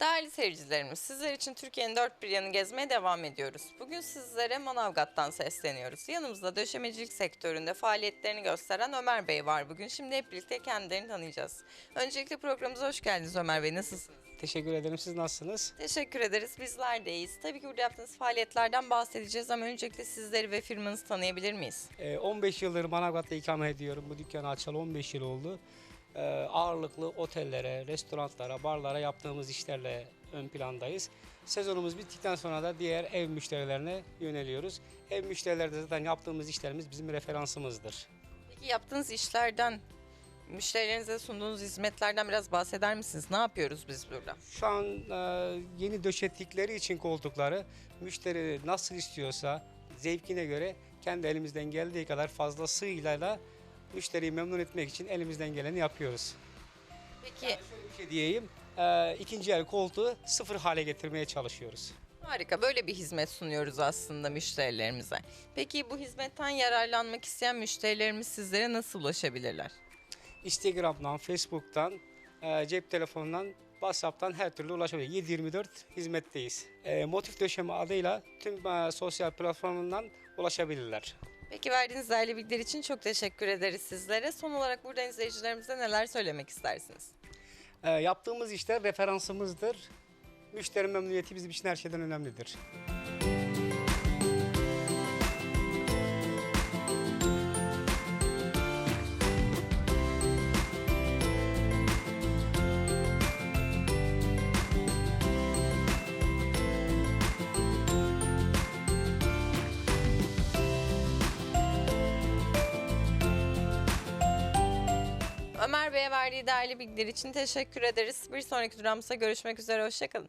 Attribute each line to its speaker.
Speaker 1: Değerli seyircilerimiz, sizler için Türkiye'nin dört bir yanı gezmeye devam ediyoruz. Bugün sizlere Manavgat'tan sesleniyoruz. Yanımızda döşemecilik sektöründe faaliyetlerini gösteren Ömer Bey var bugün. Şimdi hep birlikte kendilerini tanıyacağız. Öncelikle programımıza hoş geldiniz Ömer Bey. Nasılsınız?
Speaker 2: Teşekkür ederim. Siz nasılsınız?
Speaker 1: Teşekkür ederiz. Bizler de iyiyiz. Tabii ki burada yaptığınız faaliyetlerden bahsedeceğiz ama öncelikle sizleri ve firmanızı tanıyabilir miyiz?
Speaker 2: Ee, 15 yıldır Manavgat'ta ikamet ediyorum. Bu dükkanı açalı 15 yıl oldu. Ee, ağırlıklı otellere, restoranlara, barlara yaptığımız işlerle ön plandayız. Sezonumuz bittikten sonra da diğer ev müşterilerine yöneliyoruz. Ev müşterilerde zaten yaptığımız işlerimiz bizim referansımızdır.
Speaker 1: Peki yaptığınız işlerden, müşterilerinize sunduğunuz hizmetlerden biraz bahseder misiniz? Ne yapıyoruz biz burada?
Speaker 2: Şu an e, yeni döşettikleri için koltukları müşteri nasıl istiyorsa zevkine göre kendi elimizden geldiği kadar fazlasıyla da müşteriyi memnun etmek için elimizden geleni yapıyoruz.
Speaker 1: Peki
Speaker 2: Şöyle bir şey diyeyim, e, ikinci el koltuğu sıfır hale getirmeye çalışıyoruz.
Speaker 1: Harika. Böyle bir hizmet sunuyoruz aslında müşterilerimize. Peki bu hizmetten yararlanmak isteyen müşterilerimiz sizlere nasıl ulaşabilirler?
Speaker 2: Instagram'dan, Facebook'tan, e, cep telefonundan, WhatsApp'tan her türlü ulaşabilir. 7-24 hizmetteyiz. E, Motif Döşeme adıyla tüm e, sosyal platformundan ulaşabilirler.
Speaker 1: Peki verdiğiniz değerli bilgiler için çok teşekkür ederiz sizlere. Son olarak burada izleyicilerimize neler söylemek istersiniz?
Speaker 2: E, yaptığımız işler referansımızdır. Müşteri memnuniyeti bizim için her şeyden önemlidir.
Speaker 1: Ömer Bey'e verdiği değerli bilgiler için teşekkür ederiz. Bir sonraki durağımızda görüşmek üzere. Hoşçakalın.